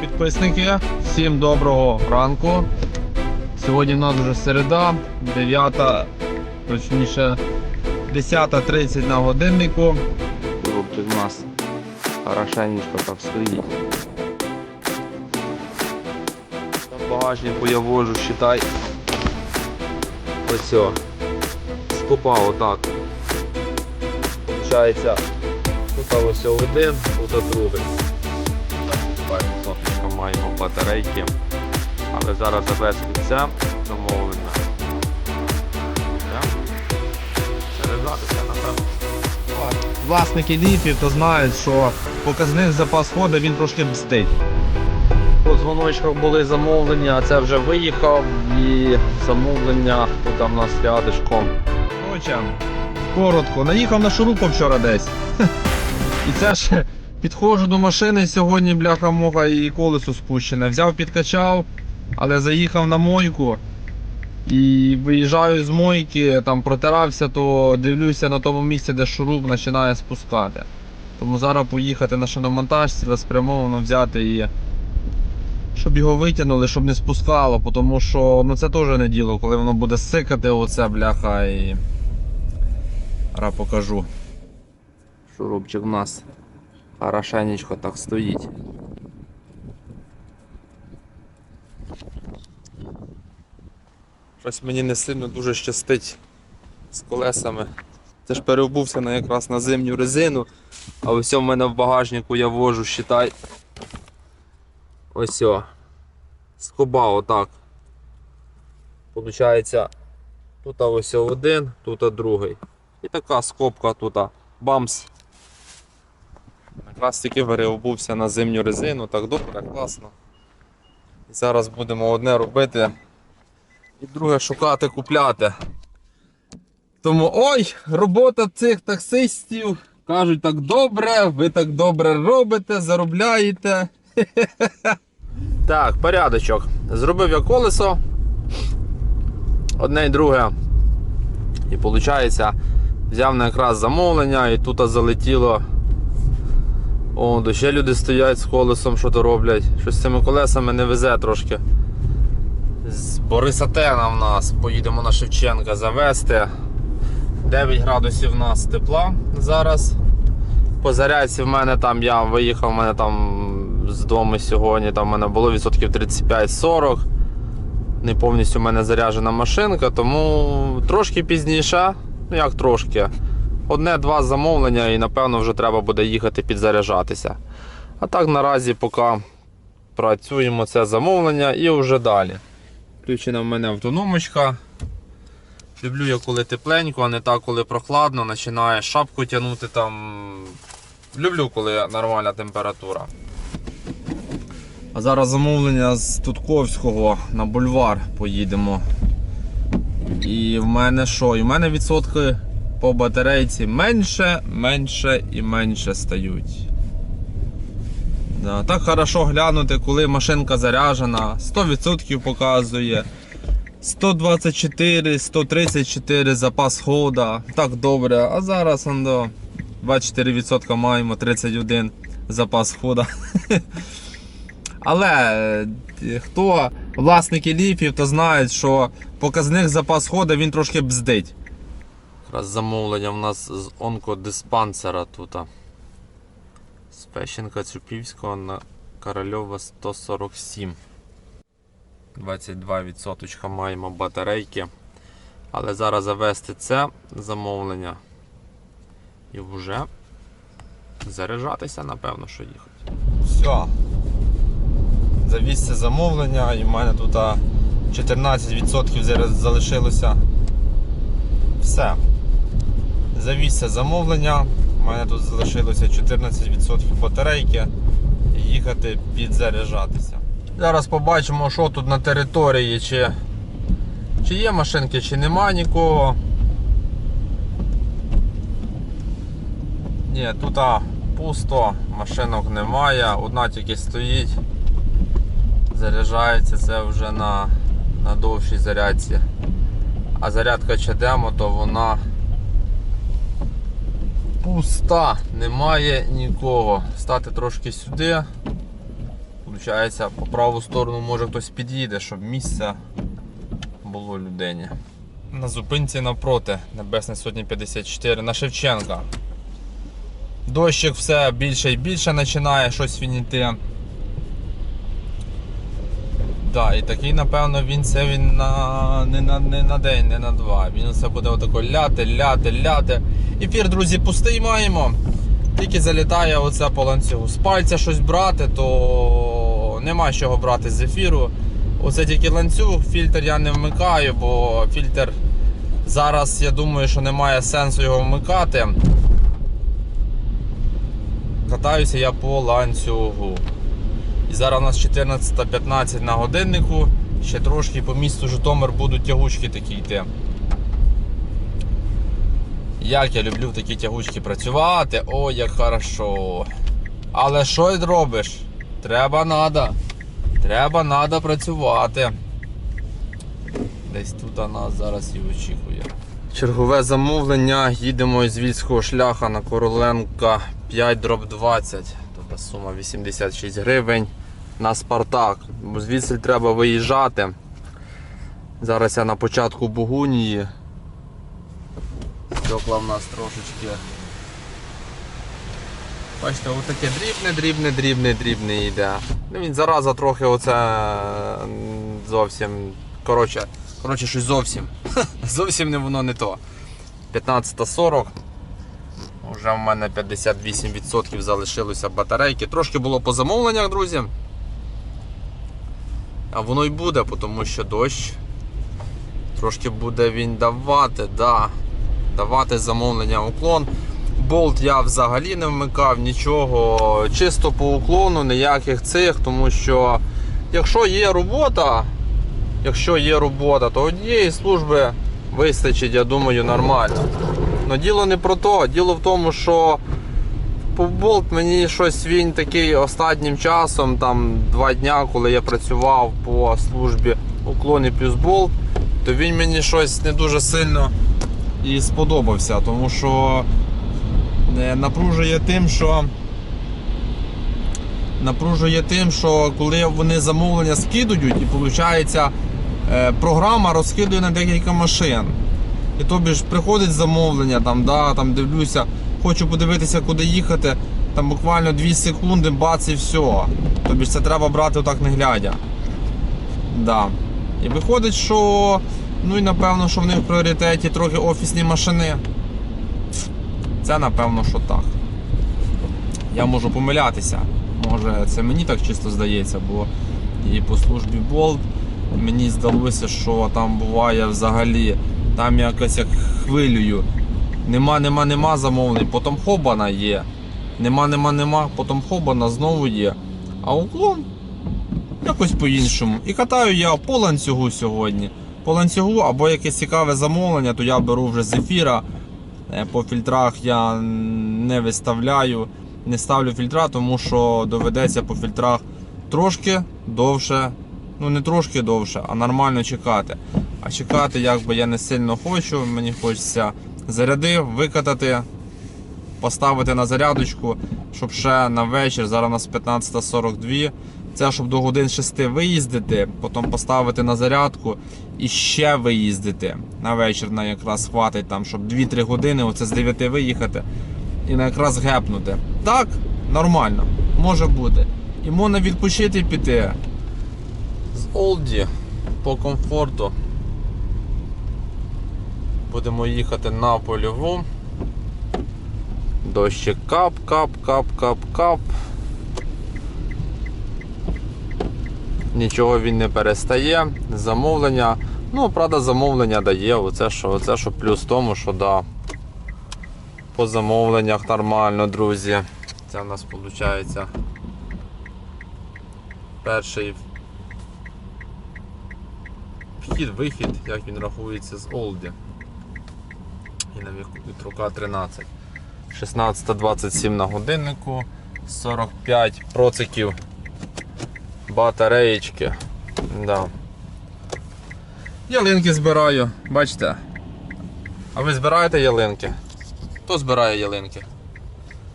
підписники, всім доброго ранку. Сьогодні в нас вже середа, 9, точніше 10.30 на годиннику. Рубчик у нас хорошенечко так стоїть. На багажнику я вожу, считай. Ось. Скупав отак. Получається, тут ось один, тут другий. Маємо батарейки. Але зараз завести це замовлення. Заряджатися, напевно. Власники ліфів то знають, що показник запас ходу він трошки бздить. По дзвоночках були замовлення, а це вже виїхав і замовлення тут там у нас рядишком. Коротко, наїхав на шурупу вчора десь. І це ж підходжу до машини сьогодні, бляха муха і колесо спущене. Взяв, підкачав, але заїхав на мойку. І виїжджаю з мойки, там протирався, то дивлюся на тому місці, де шуруп починає спускати. Тому зараз поїхати на шиномонтаж, цілеспрямовано взяти і щоб його витягнули, щоб не спускало, тому що ну, це теж не діло, коли воно буде сикати, оце бляха і. Ра покажу. Шурупчик у нас хорошенечко так стоїть. Щось мені не сильно дуже щастить з колесами. Це ж переобувся на якраз на зимню резину, А ось у мене в багажнику я вожу, считай. Ось о. Скоба отак. Получається, тут ось один, тут другий. І така скобка тут. Бамс. Якраз тільки переобувся на зимню резину, так добре, класно. І зараз будемо одне робити і друге шукати, купляти. Тому ой, робота цих таксистів. Кажуть так добре, ви так добре робите, заробляєте. Так, порядочок. Зробив я колесо. Одне і друге. І виходить, взяв на якраз замовлення і тут залетіло. О, ще люди стоять з колесом, що то роблять. Щось з цими колесами не везе трошки. З Борисатена в нас. Поїдемо на Шевченка завести. 9 градусів у нас тепла зараз. По зарядці в мене там я виїхав, в мене там з дому сьогодні, там в мене було відсотків 35-40. Не повністю в мене заряджена машинка, тому трошки пізніше, ну як трошки, одне-два замовлення і напевно вже треба буде їхати підзаряджатися. А так наразі поки працюємо це замовлення і вже далі. Включена в мене автономочка. Люблю я коли тепленько, а не так, коли прохладно, починає шапку тягнути там. Люблю, коли нормальна температура. А зараз замовлення з Тутковського на бульвар поїдемо. І в мене що? І в мене відсотки по батарейці менше, менше і менше стають. Да, так хорошо глянути, коли машинка заряджена, 100% показує. 124, 134 запас хода. Так добре. А зараз он до 24% маємо 31 запас хода. Але е, хто власники ліфів, то знають, що показник запас хода він трошки бздить. Якраз замовлення в нас з онкодиспансера тут. З Пещенка Цюпівського на Корольова 147. 22% маємо батарейки. Але зараз завести це замовлення і вже заряджатися, напевно, що їхати. Все. Завісся замовлення і в мене тут 14% зараз залишилося. Все. Завісся замовлення. У мене тут залишилося 14% батарейки. І їхати підзаряджатися. Зараз побачимо, що тут на території, чи, чи є машинки, чи нема нікого. Ні, тут а, пусто, машинок немає, одна тільки стоїть. Заряджається це вже на, на довшій зарядці. А зарядка чадемо, то вона пуста, немає нікого. Стати трошки сюди. виходить, по праву сторону може хтось під'їде, щоб місце було людині. На зупинці навпроти, Небесне Сотні 54 на Шевченка. Дощик все більше і більше починає щось він йти. Да, і такий, напевно, він це він на, не, на, не на день, не на два. Він це буде отако ляти, ляти, ляти. Ефір, друзі, пустий маємо. Тільки залітає оце по ланцюгу. З пальця щось брати, то нема чого брати з ефіру. Оце тільки ланцюг, фільтр я не вмикаю, бо фільтр зараз я думаю, що немає сенсу його вмикати. Катаюся я по ланцюгу. І зараз у нас 14.15 на годиннику. Ще трошки по місту Житомир будуть тягучки такі йти. Як я люблю в такі тягучки працювати, о, як хорошо. Але що й робиш? Треба надо. Треба надо працювати. Десь тут нас зараз і очікує. Чергове замовлення. Їдемо із Вільського шляха на Короленка 5 дроб 20. Сума 86 гривень на Спартак. Звідси треба виїжджати. Зараз я на початку Бугунії. Стекла в нас трошечки. Бачите, отаке дрібне, дрібне, дрібне, дрібне йде. Ну він зараза трохи оце зовсім. Коротше, коротше щось зовсім. зовсім воно не то. 15.40. Вже в мене 58% залишилося батарейки. Трошки було по замовленнях, друзі. А воно й буде, тому що дощ. Трошки буде він давати, да. давати замовлення уклон. Болт я взагалі не вмикав нічого, чисто по уклону, ніяких цих, тому що якщо є робота, якщо є робота, то однієї служби вистачить, я думаю, нормально. Но діло не про то, діло в тому, що болт мені щось він такий останнім часом, там два дня, коли я працював по службі уклони плюс болт, то він мені щось не дуже сильно і сподобався, тому що е, напружує тим, що напружує тим, що коли вони замовлення скидують, і виходить, е, програма розкидує на декілька машин. І тобі ж приходить замовлення, там, да, там дивлюся, хочу подивитися, куди їхати. Там буквально 2 секунди, бац і все. Тобі ж це треба брати отак не глядя. Да. І виходить, що ну і напевно, що в них в пріоритеті трохи офісні машини. Це напевно, що так. Я можу помилятися. Може, це мені так чисто здається, бо і по службі Болт мені здалося, що там буває взагалі, там якось як хвилюю. Нема, нема, нема замовлень, потім хобана є. Нема, нема, нема, потім хобана знову є. А уклон якось по-іншому. І катаю я по ланцюгу сьогодні. По ланцюгу або якесь цікаве замовлення, то я беру вже з ефіра. Е, По фільтрах я не виставляю, не ставлю фільтра, тому що доведеться по фільтрах трошки довше, ну не трошки довше, а нормально чекати. А чекати якби я не сильно хочу, мені хочеться зарядив, викатати, поставити на зарядочку, щоб ще на вечір, зараз у нас 15.42. Це щоб до годин 6 виїздити, потім поставити на зарядку і ще виїздити. На вечір на якраз хватить там, щоб 2-3 години оце з 9 виїхати і на якраз гепнути. Так, нормально, може бути. І можна відпочити піти. З Олді по комфорту. Будемо їхати на польову. Дощик кап, кап, кап, кап, кап. Нічого він не перестає. Замовлення. Ну, правда, замовлення дає. Оце що, оце що плюс в тому, що да. По замовленнях нормально, друзі. Це в нас виходить перший вхід-вихід, як він рахується з Олді. І на від рука 13. 16.27 на годиннику, 45 проциків батареєчки. Да. Ялинки збираю, бачите? А ви збираєте ялинки? Хто збирає ялинки?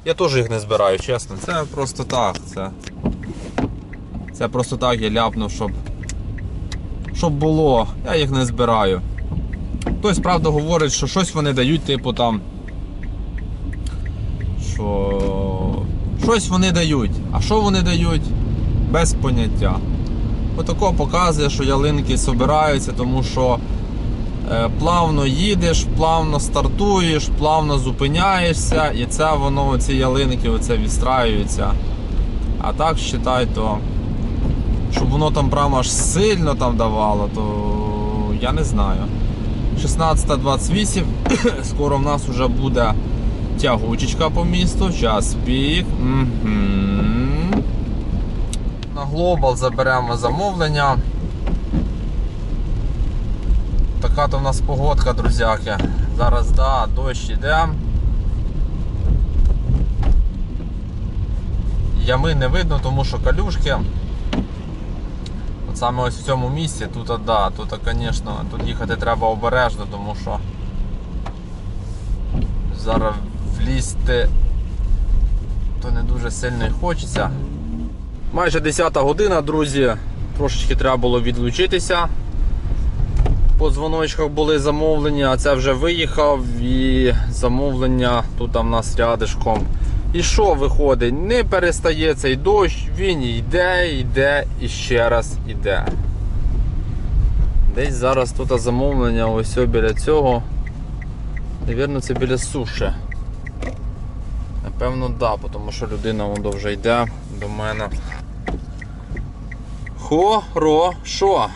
Я теж їх не збираю, чесно. Це просто так. Це, Це просто так я ляпнув, щоб, щоб було. Я їх не збираю. Хтось, правда, говорить, що щось вони дають, типу там. Що. Щось вони дають. А що вони дають? Без поняття. Отако показує, що ялинки збираються, тому що е, плавно їдеш, плавно стартуєш, плавно зупиняєшся, і це воно, ці ялинки оце відстраюються. А так считай, то щоб воно там прямо аж сильно там давало, то я не знаю. 16.28, скоро в нас вже буде тягучечка по місту, час пік. Угу. На Global заберемо замовлення. Така то в нас погодка, друзяки. Зараз да, дощ іде. Ями не видно, тому що калюшки. Саме ось в цьому місці, тут, да, тут, звісно, тут їхати треба обережно, тому що зараз влізти то не дуже сильно і хочеться. Майже 10 година, друзі. Трошечки треба було відлучитися. По дзвоночках були замовлення, а це вже виїхав і замовлення тут там нас рядишком. І що виходить? Не перестає цей дощ, він йде, йде і ще раз йде. Десь зараз тут замовлення ось біля цього. Навірно, це біля суші. Напевно, да, тому що людина воно вже йде до мене. Хорошо.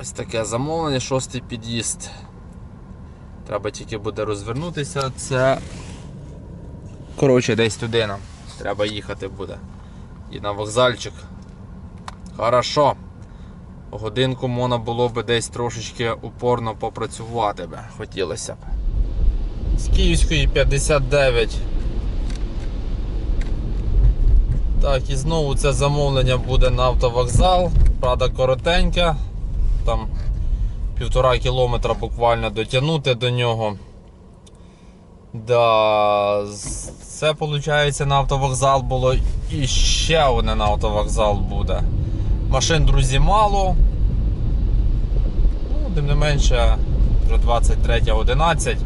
Ось таке замовлення, шостий під'їзд. Треба тільки буде розвернутися. Це. Коротше, десь туди нам. Треба їхати буде. І на вокзальчик. Хорошо. Годинку можна було би десь трошечки упорно попрацювати би. Хотілося б. З Київської 59. Так, і знову це замовлення буде на автовокзал. Правда, коротеньке. Там півтора кілометра буквально дотягнути до нього. Да, це виходить на автовокзал було і ще одне на автовокзал буде. Машин, друзі, мало. Ну, тим не менше, вже 23.11.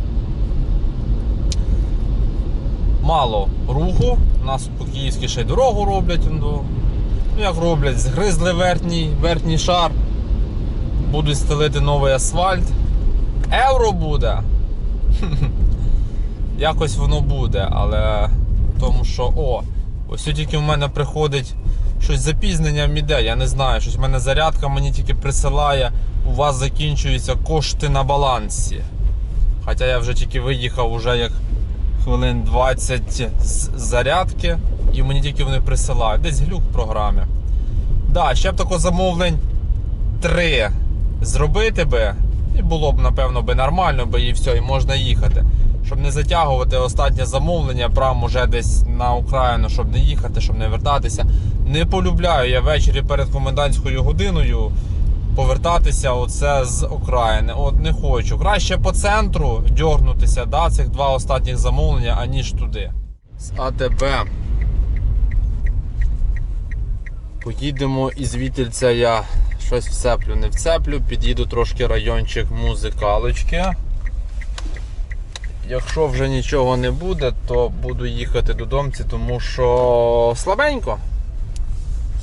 Мало руху. У нас по київській ще й дорогу роблять. Ну, ну, як роблять, згризли верхній, верхній шар. Будуть стелити новий асфальт. Евро буде. Якось воно буде, але тому що, о, ось тільки в мене приходить щось запізненням іде, я не знаю, щось в мене зарядка мені тільки присилає, у вас закінчуються кошти на балансі. Хоча я вже тільки виїхав уже як хвилин 20 з зарядки, і мені тільки вони присилають. Десь глюк в програмі. Да, ще б тако замовлень 3 зробити би, і було б, напевно, би нормально, би і все, і можна їхати. Щоб не затягувати останнє замовлення, прямо уже десь на Україну, щоб не їхати, щоб не вертатися. Не полюбляю я ввечері перед комендантською годиною повертатися оце з окраїни. От не хочу. Краще по центру дьорнутися, да, цих два останніх замовлення, аніж туди. З АТБ. Поїдемо і звідтільця я щось вцеплю, не вцеплю, під'їду трошки райончик музикалочки. Якщо вже нічого не буде, то буду їхати додому, тому що слабенько.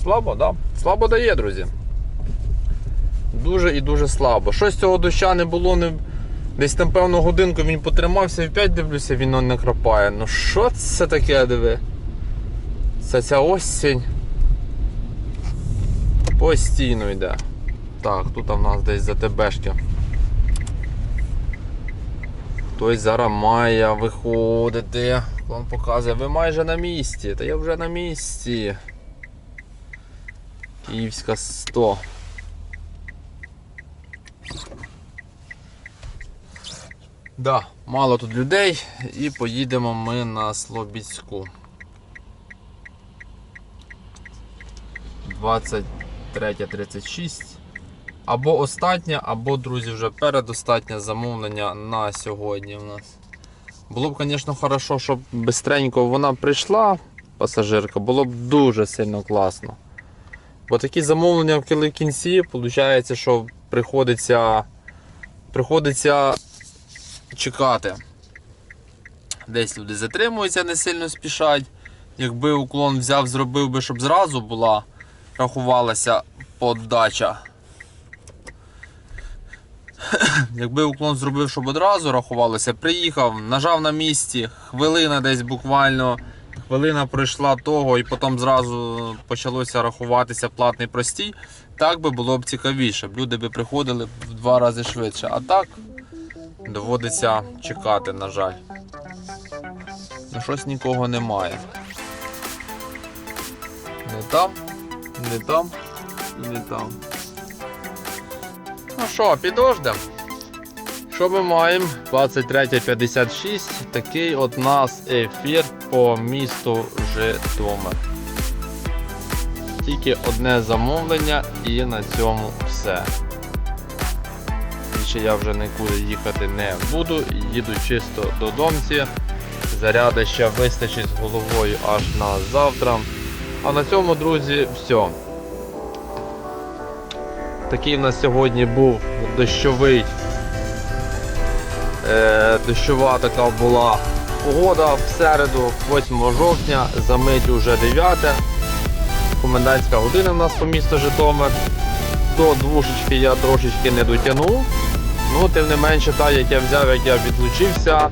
Слабо, да? Слабо дає, друзі. Дуже і дуже слабо. Щось цього доща не було, не... десь там певну годинку він потримався і вп'ять дивлюся, він не крапає. Ну що це таке, диви? Це ця осінь. Постійно йде. Так, тут в нас десь за Хтось зараз має виходити. План показує, ви майже на місці. Та я вже на місці. Київська 100. Да, мало тут людей і поїдемо ми на Слобідську. 23.36. Або остатнє, або, друзі, вже передостатнє замовлення на сьогодні у нас. Було б, звісно, хорошо, щоб швидко вона прийшла, пасажирка, було б дуже сильно класно. Бо такі замовлення в кінці, виходить, що приходиться, приходиться чекати. Десь люди затримуються, не сильно спішать. Якби уклон взяв, зробив би, щоб зразу була, рахувалася подача. Якби уклон зробив, щоб одразу рахувалося, приїхав, нажав на місці, хвилина десь буквально, хвилина пройшла того, і потім зразу почалося рахуватися платний простій, так би було б цікавіше. Люди би приходили в два рази швидше. А так доводиться чекати, на жаль. На щось нікого немає. Не там, не там і не там. Ну що, підождем. Що ми маємо? 23.56. Такий от нас ефір по місту Житомир. Тільки одне замовлення і на цьому все. Більше я вже нікуди їхати не буду. Їду чисто додомці. Зарядища вистачить з головою аж на завтра. А на цьому, друзі, все. Такий в нас сьогодні був дощовий. Е, дощова така була погода в середу, 8 жовтня, за мить уже 9. Комендантська година в нас по місту Житомир. До двушечки я трошечки не дотягнув. Ну, тим не менше, так як я взяв, як я відлучився,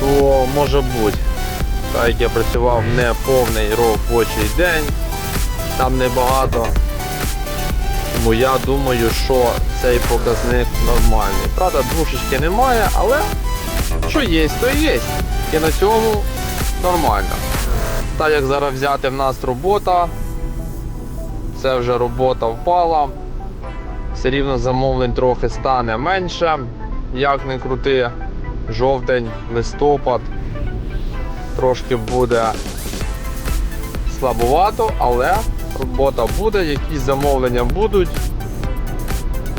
то може бути. Так як я працював не повний робочий день, там небагато. Тому я думаю, що цей показник нормальний. Правда, двушечки немає, але що є, то є. І на цьому нормально. Так як зараз взяти в нас робота, це вже робота впала. Все рівно замовлень трохи стане менше, як не крути. Жовтень, листопад трошки буде слабовато, але робота буде, якісь замовлення будуть.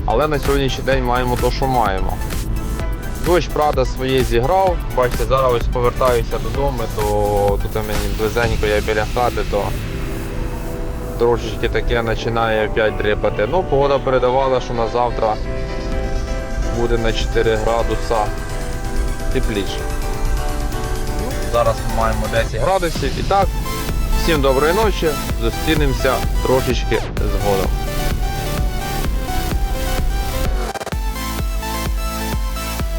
Але на сьогоднішній день маємо те, що маємо. Дощ, правда, своє зіграв. Бачите, зараз ось повертаюся додому, то тут мені близенько я біля хати, то трошечки таке починає опять дрипати. Ну, погода передавала, що на завтра буде на 4 градуса тепліше. Ну, Зараз ми маємо 10 градусів. І так, всім доброї ночі. Зустрінемося трошечки згодом.